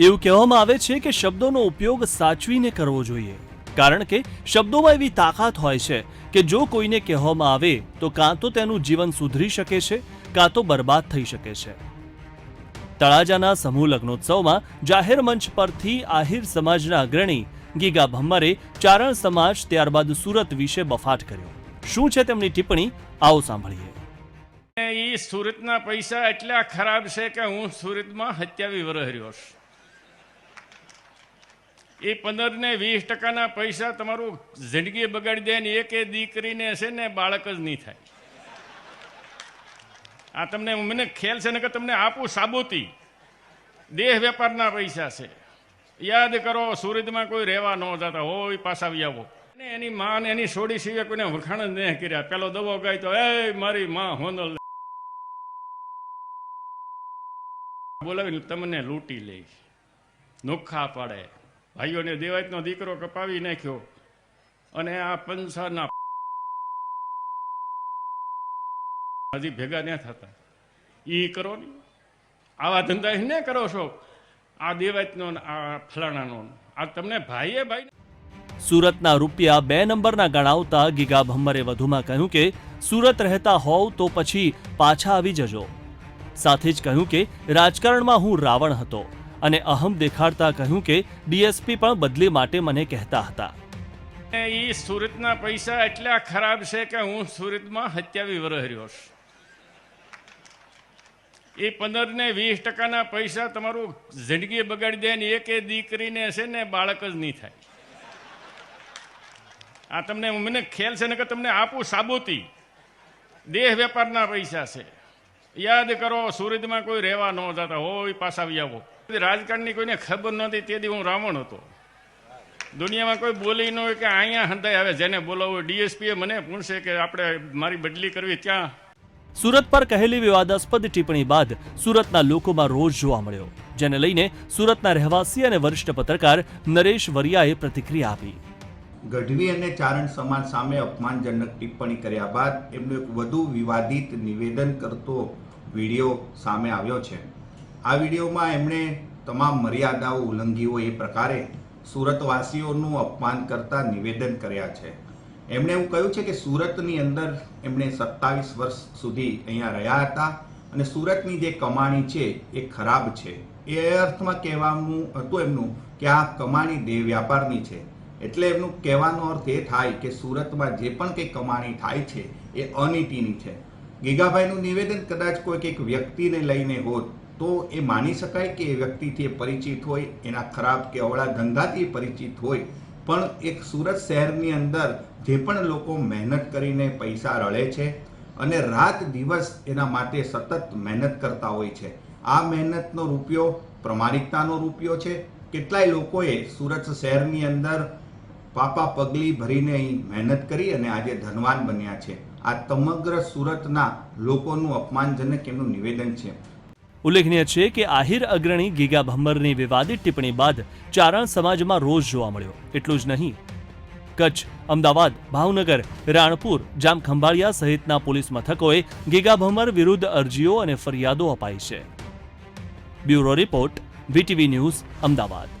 એવું કહેવામાં આવે છે કે શબ્દોનો ઉપયોગ સાચવીને કરવો જોઈએ. કારણ કે શબ્દોમાં એવી તાકાત હોય છે કે જો કોઈને કહેવામાં આવે તો કાં તો તેનું જીવન સુધરી શકે છે, કાં તો બરબાદ થઈ શકે છે. તળાજાના સમૂહ લગ્નોત્સવમાં જાહેર મંચ પરથી આહિર સમાજના અગ્રણી ગીગા ભમ્મરે ચારણ સમાજ ત્યારબાદ સુરત વિશે બફાટ કર્યો. શું છે તેમની ટિપ્પણી? આવો સાંભળીએ. એ સુરતના પૈસા એટલા ખરાબ છે કે હું સુરતમાં સત્યાવી વર્ષ રહ્યો છું. એ પંદર ને વીસ ટકાના પૈસા તમારું જિંદગી બગાડી દે ને એક દીકરીને છે ને બાળક જ નહીં થાય. આ તમને મને ખ્યાલ છે ને કે તમને આપું સાબુતી. દેહ વેપારના પૈસા છે. યાદ કરો, સુરતમાં કોઈ રહેવા ન જતા હોય, પાછા આવી આવો. ને એની માં એની સોડી સિવાય કોઈને વખાણ જ નહીં કર્યા. પેલો દવો ગાય તો, એ મારી માં હોનલ. બોલાવીને તમને લૂંટી લઈશ. નોખા પાડે. ભાઈઓને દેવાયતનો દીકરો કપાવી નાખ્યો અને આ પંસાના હજી ભેગા ન થતા. એ કરો ને. આવા ધંધા ન કરો છો. આ દેવાયતનો આ ફલાણાનો આ તમને ભાઈએ ભાઈ સુરતના રૂપિયા બે નંબરના ગણાવતા ગીગા ભમ્મરે વધુમાં કહ્યું કે, સુરત રહેતા હોવ તો પછી પાછા આવી જજો. સાથે જ કહ્યું કે, રાજકારણમાં હું રાવણ હતો. અને અહમ દેખાડતા કહ્યું કે ડીએસપી પણ બદલી માટે મને કહેતા હતા. એ સુરતના પૈસા એટલા ખરાબ છે કે હું સુરતમાં હત્યાવી વર્ષ રહ્યો છું. એ પંદર ને વીસ ટકાના પૈસા તમારું જિંદગી બગાડી દે ને એક દીકરીને છે ને બાળક જ નહીં થાય. આ તમને મને ખ્યાલ છે ને કે તમને આપું સાબુતી. દેહ વેપારના પૈસા છે. યાદ કરો, સુરતમાં કોઈ રહેવા ન જતા હોય, પાછા આવી આવો. રાજકારણની કોઈને ખબર નહોતી, તે દી હું રાવણ હતો. દુનિયામાં કોઈ બોલી ન હોય કે અહીંયા હંધાય આવે, જેને બોલાવવું ડીએસપીએ મને પૂછશે કે આપણે મારી બદલી કરવી ત્યાં સુરત પર કહેલી વિવાદાસ્પદ ટિપ્પણી બાદ સુરતના લોકોમાં રોષ જોવા મળ્યો, જેને લઈને સુરતના રહેવાસી અને વરિષ્ઠ પત્રકાર નરેશ વરિયાએ પ્રતિક્રિયા આપી. ગઢવી અને ચારણ સમાજ સામે અપમાનજનક ટિપ્પણી કર્યા બાદ એમનું એક વધુ વિવાદિત નિવેદન કરતો વીડિયો સામે આવ્યો છે. આ વિડીયોમાં એમણે તમામ મર્યાદાઓ ઉલ્લંઘી હોય એ પ્રકારે સુરતવાસીઓનું અપમાન કરતા નિવેદન કર્યા છે. એમણે એવું કહ્યું છે કે સુરતની અંદર એમણે સત્તાવીસ વર્ષ સુધી અહીંયા રહ્યા હતા અને સુરતની જે કમાણી છે એ ખરાબ છે. એ અર્થમાં કહેવાનું હતું એમનું કે આ કમાણી દેહ વ્યાપારની છે. એટલે એમનું કહેવાનો અર્થ એ થાય કે સુરતમાં જે પણ કંઈ કમાણી થાય છે, એ અનીતિની છે. ગીગાભાઈનું નિવેદન કદાચ કોઈક એક વ્યક્તિને લઈને હોત, તો એ માની શકાય કે એ વ્યક્તિથી એ પરિચિત હોય, એના ખરાબ કે અવળા ધંધાથી પરિચિત હોય. પણ એક સુરત શહેરની અંદર જે પણ લોકો મહેનત કરીને પૈસા રળે છે અને રાત દિવસ એના માટે સતત મહેનત કરતા હોય છે. આ મહેનતનો રૂપિયો પ્રમાણિકતાનો રૂપિયો છે. કેટલાય લોકોએ સુરત શહેરની અંદર પાપા પગલી ભરીને અહીં મહેનત કરી અને આજે ધનવાન બન્યા છે. આ સમગ્ર સુરતના લોકોનું અપમાનજનક એમનું નિવેદન છે. ઉલ્લેખનીય છે કે આહિર અગ્રણી ગીગા ભમ્મરની વિવાદિત ટિપ્પણી બાદ ચારણ સમાજમાં રોષ જોવા મળ્યો. એટલું જ નહીં. કચ્છ, અમદાવાદ, ભાવનગર, રાણપુર, જામખંભાળિયા સહિતના પોલીસ મથકોએ ગીગા ભમ્મર વિરુદ્ધ અરજીઓ અને ફરિયાદો અપાઈ છે. Bureau report, VTV news, Ahmedabad.